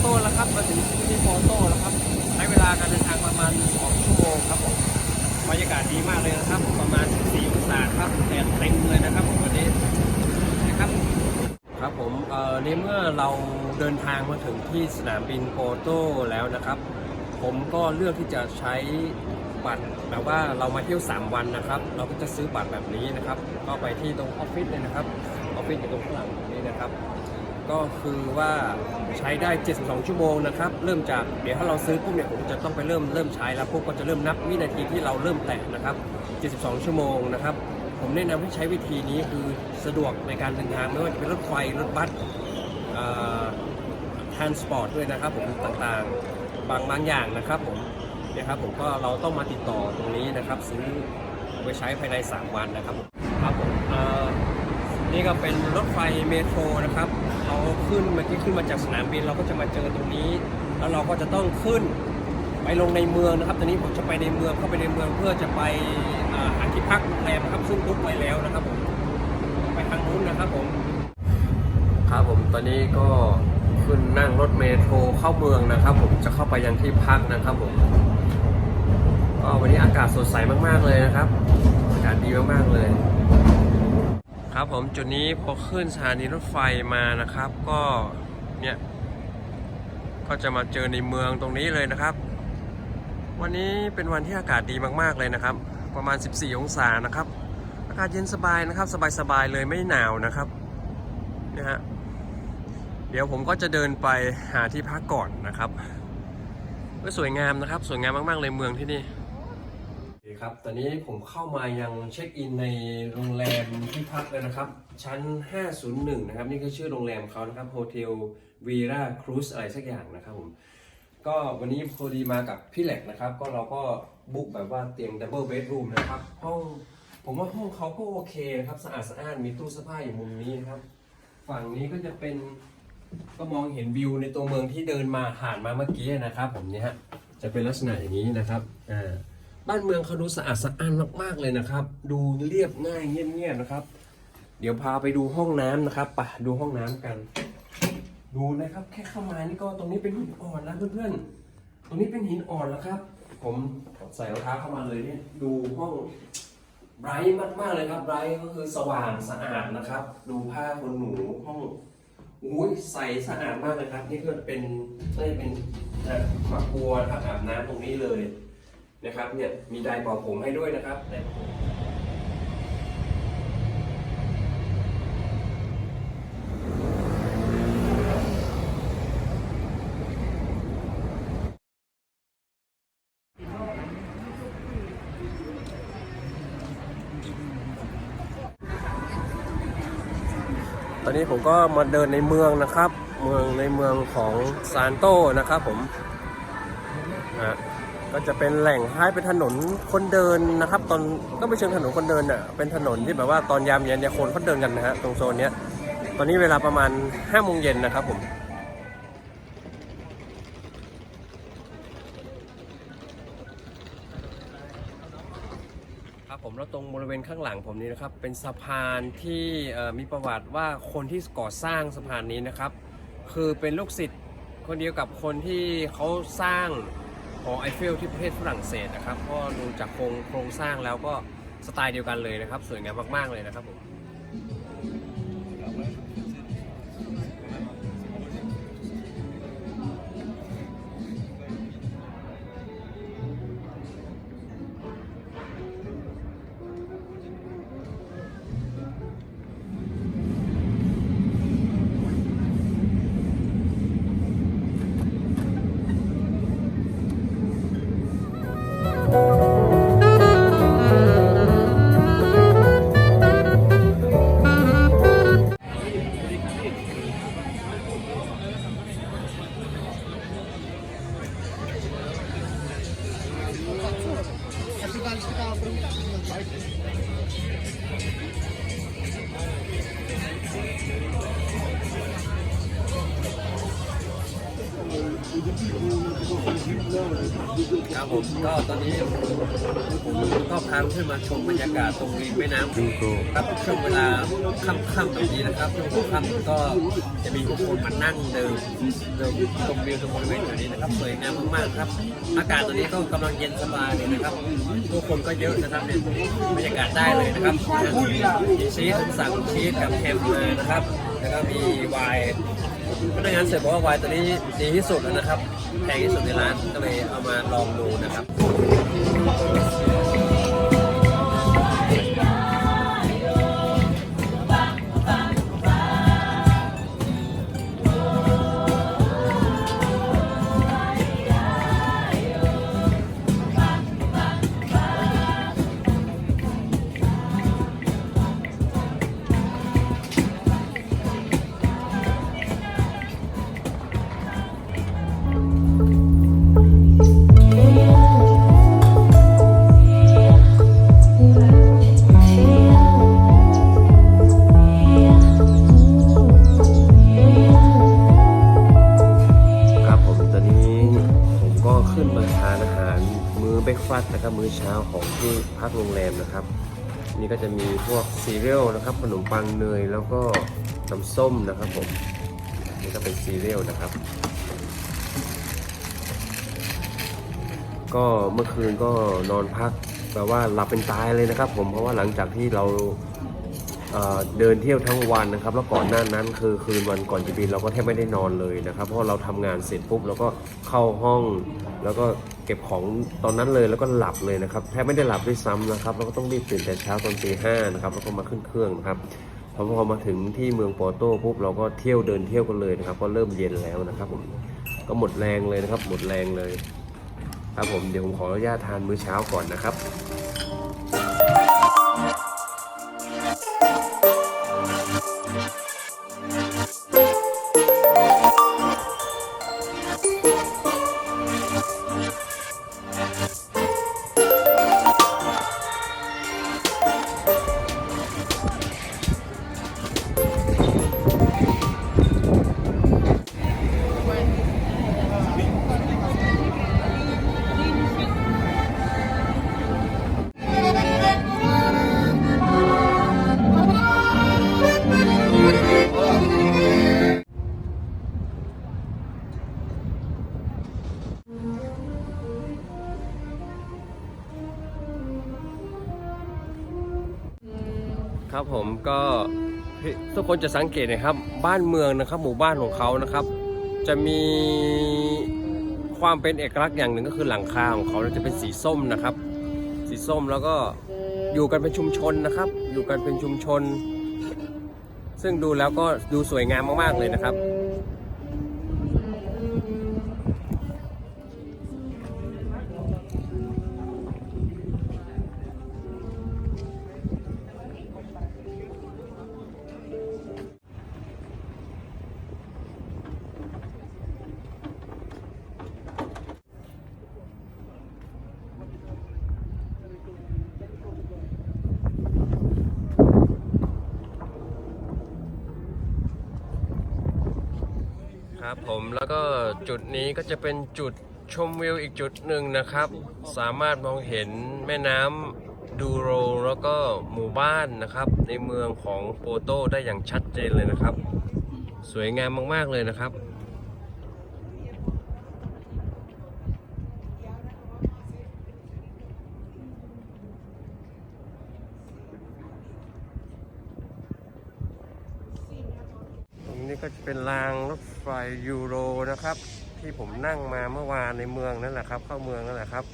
โต้แล้วครับมาถึงที่ปอโต้แล้วครับใช้เวลาการเดินทางประมาณ 2 ชั่วโมงครับผมบรรยากาศดีมากเลยนะครับ ประมาณ 14องศาครับแดดเต็มเลยนะครับผมวันนี้นะครับครับผมเอ่อในเมื่อเราเดินทางมาถึงที่สนามบินโปโต้แล้วนะครับ ผมก็เลือกที่จะใช้บัตรแบบว่าเรามาเที่ยว 3 วันนะครับ เราก็จะซื้อบัตรแบบนี้นะครับ ก็ไปที่ตรงออฟฟิศเลยนะครับออฟฟิศอยู่ตรงข้างหลังนี้นะครับ ก็คือว่าใช้ได้ 72 ชั่วโมงนะครับ เริ่มจากเดี๋ยวถ้าเราซื้อปุ๊บเนี่ยผมจะต้องไปเริ่มเริ่มใช้แล้วพวกก็จะเริ่มนับวินาทีที่เราเริ่มแตะนะครับ 72 ชั่วโมงนะครับ ผมแนะนำให้ใช้วิธีนี้คือสะดวกในการเดินทางไม่ว่าจะเป็นรถไฟรถบัสทานสปอร์ตด้วยนะครับ ผมต่างๆ บางบางอย่างนะครับผมเนี่ยครับผมก็เราต้องมาติดต่อตรงนี้นะครับ ซื้อไปใช้ภายใน 3 วันนะครับครับผมนี่ก็เป็นรถไฟเมโทรนะครับ ขึ้นเมื่อกี้ขึ้นมาจากสนามบินเราก็จะมาเจอตรงนี้ แล้วเราก็จะต้องขึ้นไปลงในเมืองนะครับตอนนี้ผมจะไปในเมืองเข้าไปในเมืองเพื่อจะไปอาหาที่พักโรงแรมนะครับซึ่งบุ๊กไว้แล้วนะครับผมไปทางนู้นนะครับผมครับผมตอนนี้ก็ขึ้นนั่งรถเมโทรเข้าเมืองนะครับ ผมจะเข้าไปยังที่พักนะครับผมก็วันนี้อากาศสดใสมากๆเลยนะครับ อากาศดีมากๆเลย ครับผมจุดนี้พอขึ้นสถานีรถไฟมานะครับ ก็เนี่ยก็จะมาเจอในเมืองตรงนี้เลยนะครับ วันนี้เป็นวันที่อากาศดีมากๆเลยนะครับ ประมาณ 14 องศานะครับ อากาศเย็นสบายนะครับ สบายๆเลยไม่หนาวนะครับนะฮะเดี๋ยวผมก็จะเดินไปหาที่พักก่อนนะครับก็สวยงามนะครับ สวยงามมากๆเลยเมืองที่นี่ ครับ ตอนนี้ผมเข้ามายังเช็คอินในโรงแรมที่พักเลยนะครับ ชั้น 501 นะครับ นี่คือชื่อโรงแรมเขานะครับโฮเทลวีราครูซอะไรสักอย่างนะครับผม ก็วันนี้พอดีมากับพี่แหลกนะครับ ก็เราก็บุ๊กแบบว่าเตียงดับเบิลเบดรูมนะครับ ห้อง ผมว่าห้องเขาก็โอเคนะครับ สะอาดสะอ้าน มีตู้เสื้อผ้าอยู่มุมนี้นะครับ ฝั่งนี้ก็จะเป็น ก็มองเห็นวิวในตัวเมืองที่เดินมาผ่านมาเมื่อกี้นะครับ ผมเนี่ยฮะ จะเป็นลักษณะอย่างนี้นะครับ อ่า บ้านเมืองเขาดูสะอาดสะอ้านมากๆเลยนะครับ ดูเรียบง่ายเงียบๆนะครับ เดี๋ยวพาไปดูห้องน้ำนะครับไปดูห้องน้ำกัน ดูนะครับ แค่เข้ามานี่ก็ตรงนี้เป็นหินอ่อนแล้วเพื่อนๆ ตรงนี้เป็นหินอ่อนแล้วครับ ผมใส่รองเท้าเข้ามาเลยเนี่ยดูห้องไบรท์มากๆเลยครับไบรท์ก็คือสว่างสะอาดนะครับ ดูผ้าขนหนูห้องอุ้ยใสสะอาดมากเลยครับ นี่ก็เป็นน่าจะเป็นนะฝักบัวนะครับอาบน้ำตรงนี้เลย นะครับเนี่ยมีไดร์เป่าผมให้ด้วยนะครับไดร์เป่าผมตอนนี้ผมก็มาเดินในเมืองนะครับ เมืองในเมืองของซานโตนะครับผมนะ ก็จะเป็นแหล่งคล้เป็นถนนคนเดินนะครับ ตอนก็ไม่เชิงถนนคนเดินอะเป็นถนนที่แบบว่าตอนยามเย็นเนี่ยคนเขาเดินกันนะฮะตรงโซนเนี้ยตอนนี้เวลาประมาณ5โมงเย็นนะครับผมครับผมแล้วตรงบริเวณข้างหลังผมนี้นะครับ เป็นสะพานที่มีประวัติว่าคนที่ก่อสร้างสะพานนี้นะครับ คือเป็นลูกศิษย์คนเดียวกับคนที่เขาสร้าง อไอเฟลที่ประเทศฝรั่งเศสนะครับก็ดูจากโครงโครงสร้างแล้วก็สไตล์เดียวกันเลยนะครับ สวยงามมากๆเลยนะครับผม ครับผมก็ตอนนี้ผมก็พาเพื่อนมาชมบรรยากาศตรงริมแม่น้ำครับช่วงเวลาค่ำๆแบบนี้นะครับช่วงค่ำก็จะมีคนมานั่งเดินเดินชมวิวชมงบริเวณแถวนี้นะครับสวยงามมากๆครับ อากาศตอนนี้ก็กำลังเย็นสบายเลยนะครับทุกคนก็เยอะนะครับเนี่ยบรรยากาศได้เลยนะครับมีชีสสั่งชีสกับแฮมมานะครับ แล้วก็มีไวน์ พนักงานเสิร์ฟบอกว่าไวน์ตัวนี้ดีที่สุดแล้วนะครับแพงที่สุดในร้านก็เลยเอามาลองดูนะครับครับ ฟาสต์นะครับมื้อเช้าของที่พักโรงแรมนะครับ นี่ก็จะมีพวกซีเรียลนะครับ ขนมปังเนยแล้วก็น้ำส้มนะครับผมนี่ก็เป็นซีเรียลนะครับ ก็เมื่อคืนก็นอนพักแปลว่าหลับเป็นตายเลยนะครับ ผมเพราะว่าหลังจากที่เราเอ่อเดินเที่ยวทั้งวันนะครับ แล้วก่อนหน้านั้นคือคืนวันก่อนจะบินเราก็แทบไม่ได้นอนเลยนะครับ เพราะเราทำงานเสร็จปุ๊บเราก็เข้าห้องแล้วก็ เก็บของตอนนั้นเลยแล้วก็หลับเลยนะครับแทบไม่ได้หลับด้วยซ้ำนะครับแล้วก็ต้องรีบตื่นแต่เช้าตอนตีห้านะครับแล้วก็มาขึ้นเครื่องนะครับพอพอมาถึงที่เมืองปอโต้ปุ๊บเราก็เที่ยวเดินเที่ยวกันเลยนะครับ ก็เริ่มเย็นแล้วนะครับผมก็หมดแรงเลยนะครับ หมดแรงเลย ครับผมเดี๋ยวผมขออนุญาตทานมื้อเช้าก่อนนะครับ ก็ทุกคนจะสังเกตนะครับ บ้านเมืองนะครับ หมู่บ้านของเขานะครับ จะมีความเป็นเอกลักษณ์อย่างหนึ่งก็คือหลังคาของเขาจะเป็นสีส้มนะครับ สีส้มแล้วก็อยู่กันเป็นชุมชนนะครับ อยู่กันเป็นชุมชน ซึ่งดูแล้วก็ดูสวยงามมากๆเลยนะครับ ครับผมแล้วก็จุดนี้ก็จะเป็นจุดชมวิวอีกจุดหนึ่งนะครับ สามารถมองเห็นแม่น้ำดูโรแล้วก็หมู่บ้านนะครับ ในเมืองของโปโตได้อย่างชัดเจนเลยนะครับ สวยงามมากๆเลยนะครับ ตรงนี้ก็จะเป็นรางรถไฟ ยูโรนะครับ ที่ผมนั่งมาเมื่อวานในเมืองนั่นแหละครับ เข้าเมืองนั่นแหละครับ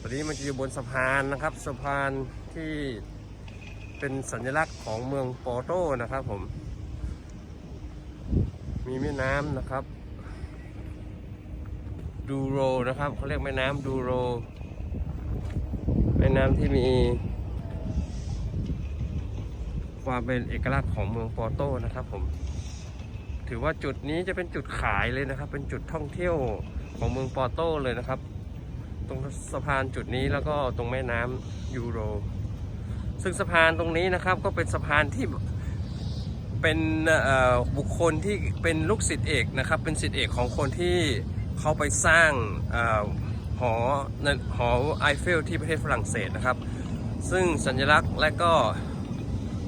ตอนนี้มันจะอยู่บนสะพานนะครับ สะพานที่เป็นสัญลักษณ์ของเมืองโปโตนะครับผม มีแม่น้ำนะครับ ดูโรนะครับเขาเรียกแม่น้ำดูโร แม่น้ำที่มีความเป็นเอกลักษณ์ของเมืองโปโตนะครับผม ถือว่าจุดนี้จะเป็นจุดขายเลยนะครับ เป็นจุดท่องเที่ยวของเมืองปอโต้เลยนะครับ ตรงสะพานจุดนี้แล้วก็ตรงแม่น้ำยูโร ซึ่งสะพานตรงนี้นะครับก็เป็นสะพานที่เป็นบุคคลที่เป็นลูกศิษย์เอกนะครับ เป็นศิษย์เอกของคนที่เขาไปสร้างอหอหอไอเฟลที่ประเทศฝรั่งเศสนะครับ ซึ่งสัญลักษณ์และก็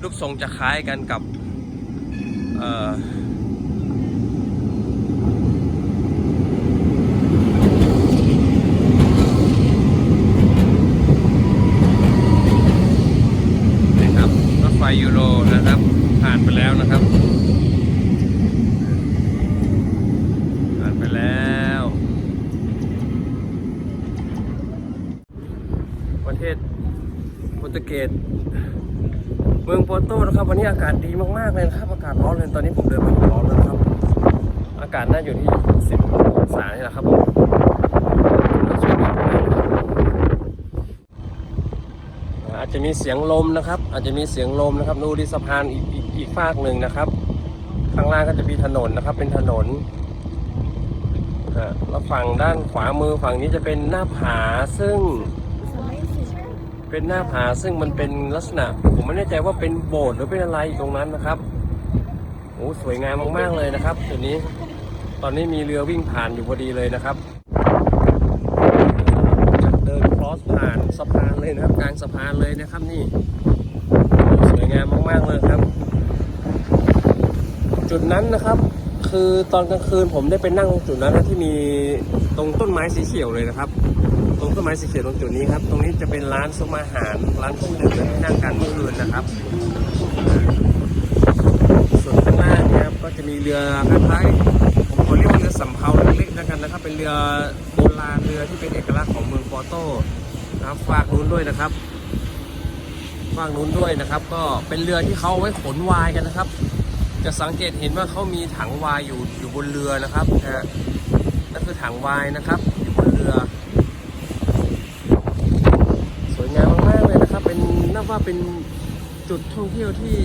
รูปทรงจะคล้ายกันกับเอ่อนี่ครับรถไฟยูโรนะครับ ผ่านไปแล้วนะครับ ผ่านไปแล้ว ประเทศ โปรตุเกสเมืองโปโตนะครับวันนี้อากาศดีมากๆเลยนะครับอากาศร้อนเลยตอนนี้ผมเดินมาร้อนแล้วครับ อากาศน่าอยู่ที่ 10องศานี่แหละครับผมอาจจะมีเสียงลมนะครับ อาจจะมีเสียงลมนะครับดูที่สะพานอีกอีกอีกฝากหนึ่งนะครับ ข้างล่างก็จะมีถนนนะครับ เป็นถนนแล้วฝั่งด้านขวามือฝั่งนี้จะเป็นหน้าผาซึ่ง เป็นหน้าผาซึ่งมันเป็นลักษณะ ผมไม่แน่ใจว่าเป็นโบสถ์หรือเป็นอะไรตรงนั้นนะครับโอ้สวยงามมากๆเลยนะครับจุดนี้ตอนนี้มีเรือวิ่งผ่านอยู่พอดีเลยนะครับจะเดินครอสผ่านสะพานเลยนะครับกลางสะพานเลยนะครับนี่สวยงามมากๆเลยครับ จุดนั้นนะครับ คือตอนกลางคืนผมได้ไปนั่งตรงจุดนั้นนะที่มีตรงต้นไม้สีเขียวเลยนะครับ รงต้นไม้สีเขียวตรงจุดนี้ครับ ตรงนี้จะเป็นร้านซุ้มอาหาร ร้านเครื่องดื่มที่นั่งกันเมื่อคืนนะครับ ส่วนข้างล่างนี่ยครับก็จะมีเรือคล้ายๆผมขอเรียกว่าเรือสำเภาเล็กๆแล้วกันนะครับ เป็นเรือโบราณเรือที่เป็นเอกลักษณ์ของเมืองปอโต้นะครับฝากนู้นด้วยนะครับฝากนู้นด้วยนะครับ ก็เป็นเรือที่เขาไว้ขนวายกันนะครับ จะสังเกตเห็นว่าเขามีถังวายอยู่อยู่บนเรือนะครับนะนั่นคือถังวายนะครับอยู่บนเรือ สวยงามมากๆเลยนะครับ เป็นนั บว่าเป็นจุดท่องเที่ยวที่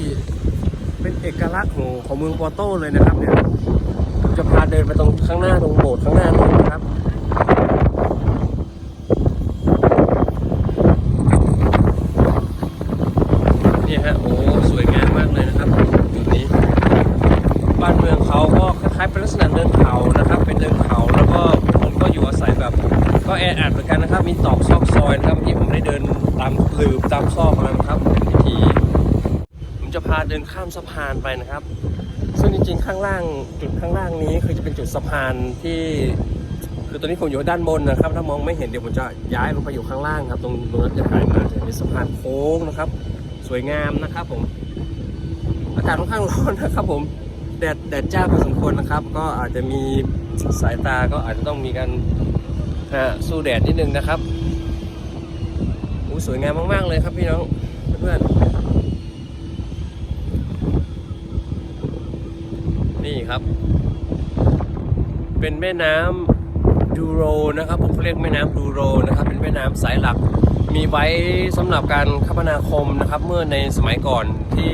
เป็นเอกลักษณ์ของของเมืองปอโต้เลยนะครับเนี่ยผมจะพาเดินไปตรงข้างหน้าตรงโบสถ์ข้างหน้านู้นะครับนี่ฮะโอ้สวยงามมากเลยนะครับจุดนี้ บ้านเมืองเขาก็คล้ายๆเป็นลักษณะเนินเขานะครับ เป็นเนินเขาแล้วก็คนก็อยู่อาศัยแบบ ก็แออัดเหมือนกันนะครับ มีตอกซอกซอยนะครับที่ผมได้เดินตามหลืบตามซอกมานะครับเป็นพิธีผมจะพาเดินข้ามสะพานไปนะครับ ซึ่งจริงๆข้างล่างจุดข้างล่างนี้คือจะเป็นจุดสะพานที่ คือตอนนี้ผมอยู่ด้านบนนะครับ ถ้ามองไม่เห็นเดี๋ยวผมจะย้ายลงไปอยู่ข้างล่างครับ ตรงตรงนั้นจะถ่ายมาจะเป็นสะพานโค้งนะครับ สวยงามนะครับ ผม อากาศค่อนข้างร้อนนะครับ ผมแดดแดดจ้าพอสมควรนะครับ ก็อาจจะมีสายตาก็อาจจะต้องมีการสู้แดดนิดนึงนะครับโอ้สวยงามมากๆเลยครับพี่น้องเพื่อนๆนี่ ครับ เป็นแม่น้ำดูโรนะครับผมเขาเรียกแม่น้ำดูโรนะครับ เป็นแม่น้ำสายหลัก มีไว้สำหรับการคมนาคมนะครับ เมื่อในสมัยก่อนที่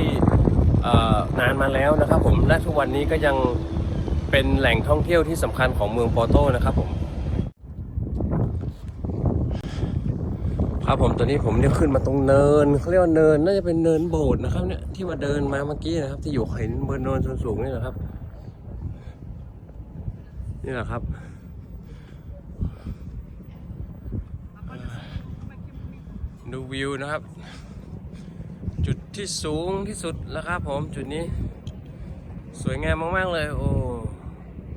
นานมาแล้วนะครับ ผมและทุกวันนี้ก็ยังเป็นแหล่งท่องเที่ยวที่สำคัญของเมืองปอโตนะครับผมครับผมตอนนี้ผมเนี่ยขึ้นมาตรงเนินเขาเรียกว่าเนินน่าจะเป็นเนินโบสถ์นะครับเนี่ยที่มาเดินมาเมื่อกี้นะครับ ที่อยู่เห็นบนเนินสูงๆนี่นะครับ นี่แหละครับดูวิวนะครับ จุดที่สูงที่สุดแล้วครับผมจุดนี้ สวยงามมาก ๆ เลย โอ้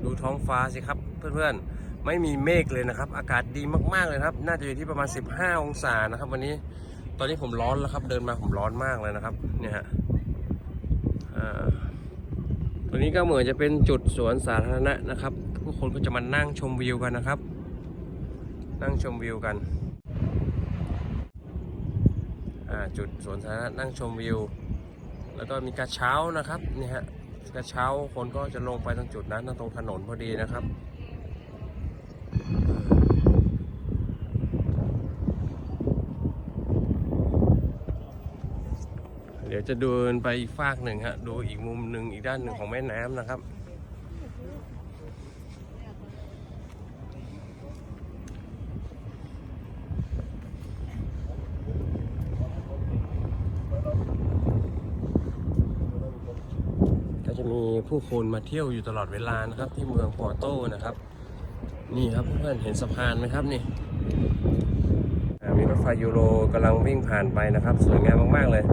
ดูท้องฟ้าสิครับ เพื่อนๆ ไม่มีเมฆเลยนะครับ อากาศดีมาก ๆ เลยครับ น่าจะอยู่ที่ประมาณ 15 องศานะครับ วันนี้ตอนนี้ผมร้อนแล้วครับ เดินมาผมร้อนมากเลยนะครับ เนี่ยฮะตัวนี้ก็เหมือนจะเป็นจุดสวนสาธารณะนะครับ ผู้คนก็จะมานั่งชมวิวกันนะครับ นั่งชมวิวกันจุดสวนสาธารณะนั่งชมวิว แล้วก็มีกระเช้านะครับนี่ฮะกระเช้าคนก็จะลงไปตรงจุดนั้นตรงถนนพอดีนะครับเดี๋ยวจะเดินไปอีกฟากหนึ่งฮะดูอีกมุมหนึ่งอีกด้านหนึ่งของแม่น้ำนะครับ ก็จะมี ผู้คนมาเที่ยวอยู่ตลอดเวลานะครับ ที่เมืองปอร์โตนะครับ นี่ครับเพื่อนเห็นสะพานไหมครับนี่มีรถไฟยูโรกำลังวิ่งผ่านไปนะครับ สวยงามมาก ๆ เลย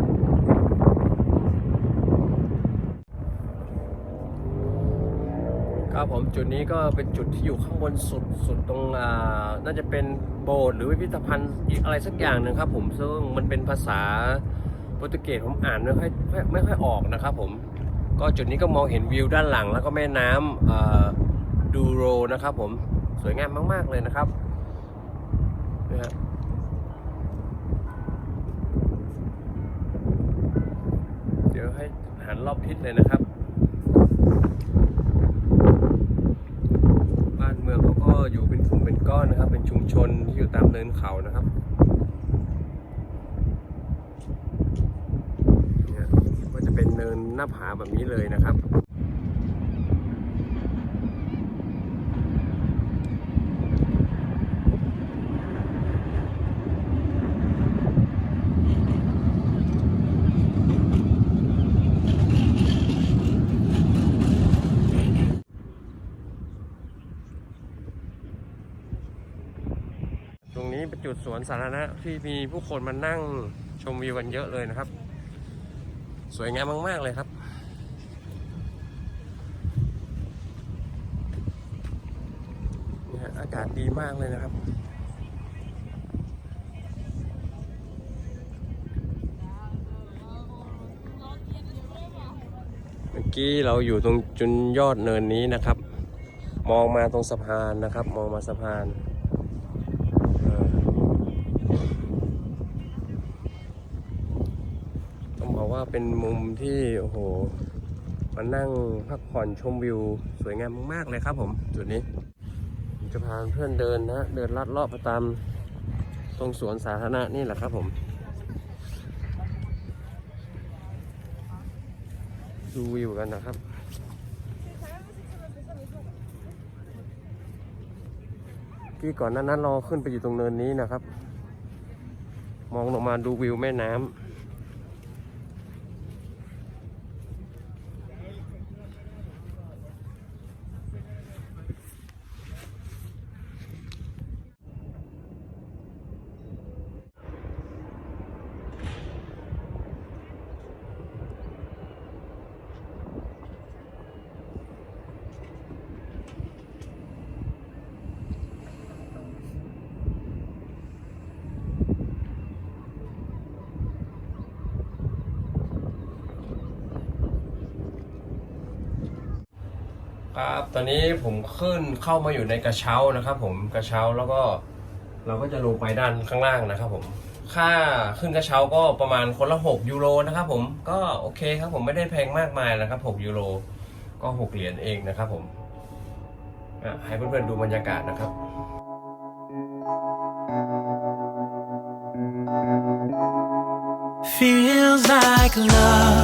ครับผมจุดนี้ก็เป็นจุดที่อยู่ข้างบนสุดสุดตรงอ่าน่าจะเป็นโบสถ์หรือพิพิธภัณฑ์อีกอะไรสักอย่างหนึ่งครับผมซึ่งมันเป็นภาษาโปรตุเกสผมอ่านไม่ค่อยไม่ค่อยออกนะครับผม ก็จุดนี้ก็มองเห็นวิวด้านหลัง แล้วก็แม่น้ำดูโรนะครับผมสวยงามมาก ๆ เลยนะครับนะฮะเดี๋ยวให้หันรอบทิศเลยนะครับ บ้านเมืองเขาก็อยู่เป็นกลุ่มเป็นก้อนนะครับ เป็นชุมชนที่อยู่ตามเนินเขานะครับเนี่ยก็จะเป็ นเนินหน้าผาแบบนี้เลยนะครับตรงนี้เป็นจุดสวนสาธารณะที่มีผู้คนมานั่งชมวิวกันเยอะเลยนะครับ สวยงามมาก ๆ เลยครับนี่ฮะอากาศดีมากเลยนะครับเมื่อกี้เราอยู่ตรงจุนยอดเนินนี้นะครับ มองมาตรงสะพานนะครับ มองมาสะพาน เออต้องบอกว่า เป็นมุมที่โอ้โหมานั่งพักผ่อนชมวิวสวยงามมากๆเลยครับผมจุดนี้ผมจะพาเพื่อนเดินนะเดินลัดเลาะไปตามตรงสวนสาธารณะนี่แหละครับผม ดูวิวกันนะครับที่ก่อนนั้นนั้นเราขึ้นไปอยู่ตรงเนินนี้นะครับ มองลงมาดูวิวแม่น้ำ ตอนนี้ผมขึ้นเข้ามาอยู่ในกระเช้านะครับ ผมกระเช้าแล้วก็เราก็จะลงไปด้านข้างล่างนะครับ ผม ค่าขึ้นกระเช้าก็ประมาณคนละ 6 ยูโรนะครับ ผมก็โอเคครับ ผมไม่ได้แพงมากมายนะครับ 6 ยูโรก็ 6 เหรียญเองนะครับ ผมอะให้เพื่อนๆดูบรรยากาศนะครับ Feels like love.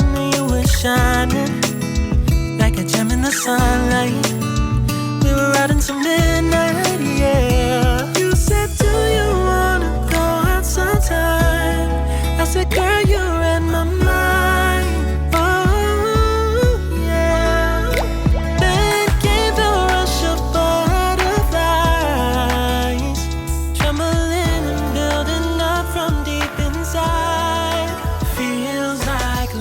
shining like a gem in the sunlight. We were out in some